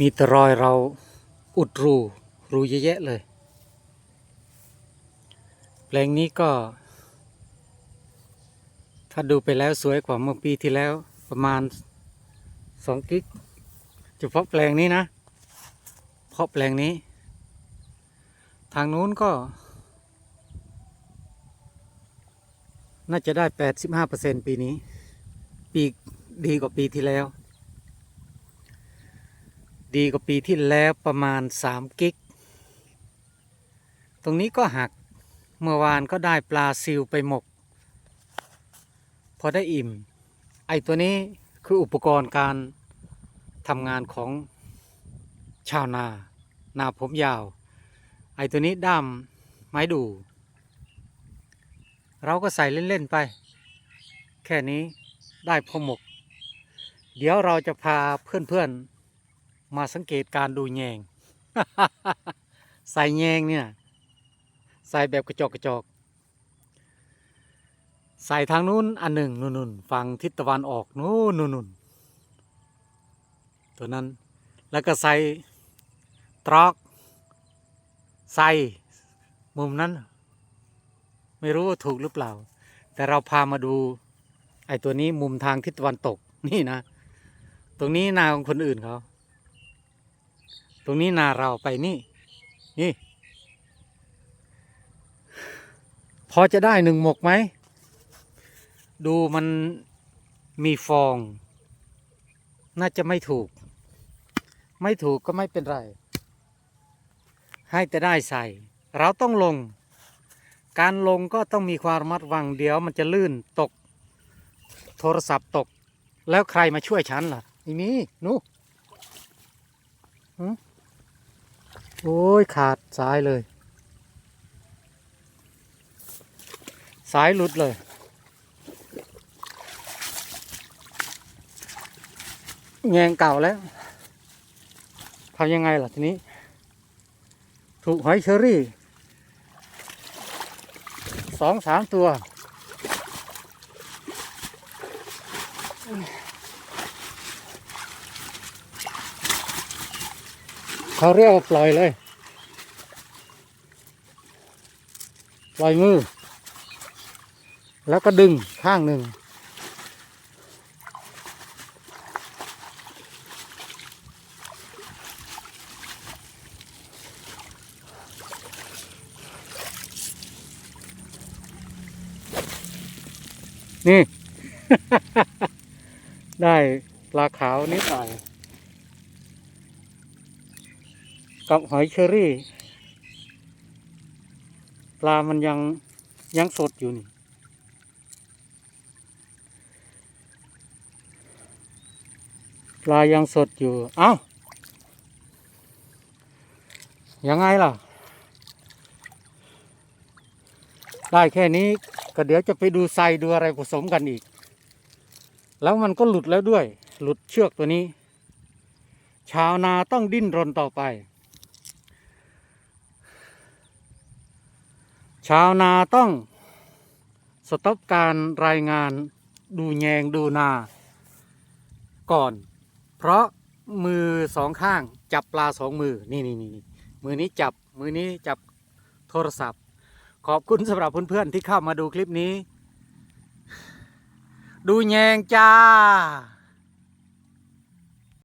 มีแต่รอยเราอุดรูรูเยอะแยะเลย แปลงนี้ก็ ถ้าดูไปแล้วสวยกว่าเมื่อปีที่แล้วประมาณสองกิกเฉพาะแปลงนี้นะ เพราะแปลงนี้ ทางนู้นก็ น่าจะได้แปดสิบห้าเปอร์เซ็นปีนี้ ปีดีกว่าปีที่แล้ว ดีกว่าปีที่แล้วประมาณสามกิก ตรงนี้ก็หัก เมื่อวานก็ได้ปลาซิวไปหมก พอได้อิ่ม ไอตัวนี้คืออุปกรณ์การทำงานของชาวนา นาผมยาว ไอตัวนี้ด้ามไม้ดู เราก็ใส่เล่น ๆ ไป แค่นี้ได้พอหมก เดี๋ยวเราจะพาเพื่อน ๆ มาสังเกตการดูแยง ใส่แยงเนี่ยใส่แบบกระจกกระจกใส่ทางนู้นอันหนึ่งนู่นๆฝั่งทิศตะวันออกนู้นนู่นตัวนั้นแล้วก็ใส่ตรอก ใส่มุมนั้น ไม่รู้ว่าถูกหรือเปล่า แต่เราพามาดู ไอ้ตัวนี้มุมทางทิศตะวันตกนี่นะ ตรงนี้นาของคนอื่นเขา ตรงนี้นาเราไปนี่ นี่ พอจะได้หนึ่งหมกไหม ดูมันมีฟอง น่าจะไม่ถูก ไม่ถูกก็ไม่เป็นไร ให้แต่ได้ใส่ เราต้องลง การลงก็ต้องมีความระมัดระวังเดี๋ยวมันจะลื่นตก โทรศัพท์ตก แล้วใครมาช่วยฉันล่ะไม่มีหนูหึ โอ้ย ขาดสายเลย สายหลุดเลย แงงเก่าแล้วทำยังไงล่ะทีนี้ ถูกหอยเชอรี่สองสามตัว เขาเรียกว่าปล่อยเลย ปล่อยมือ แล้วก็ดึงข้างหนึ่ง นี่ ได้ปลาขาวนิดหน่อย กับหอยเชอรี่ ปลามันยังยังสดอยู่นี่ ปลายังสดอยู่ เอ้า ยังไงล่ะ ได้แค่นี้ก็เดี๋ยวจะไปดูไซดูอะไรผสมกันอีก แล้วมันก็หลุดแล้วด้วย หลุดเชือกตัวนี้ ชาวนาต้องดิ้นรนต่อไป ชาวนาต้องสต็อปการรายงานดูแยงดูนา ก่อน เพราะมือสองข้างจับปลาสองมือนี่นี่นี่มือนี้จับมือนี้จับโทรศัพท์ ขอบคุณสำหรับเพื่อนๆที่เข้ามาดูคลิปนี้ ดูแยงจ้า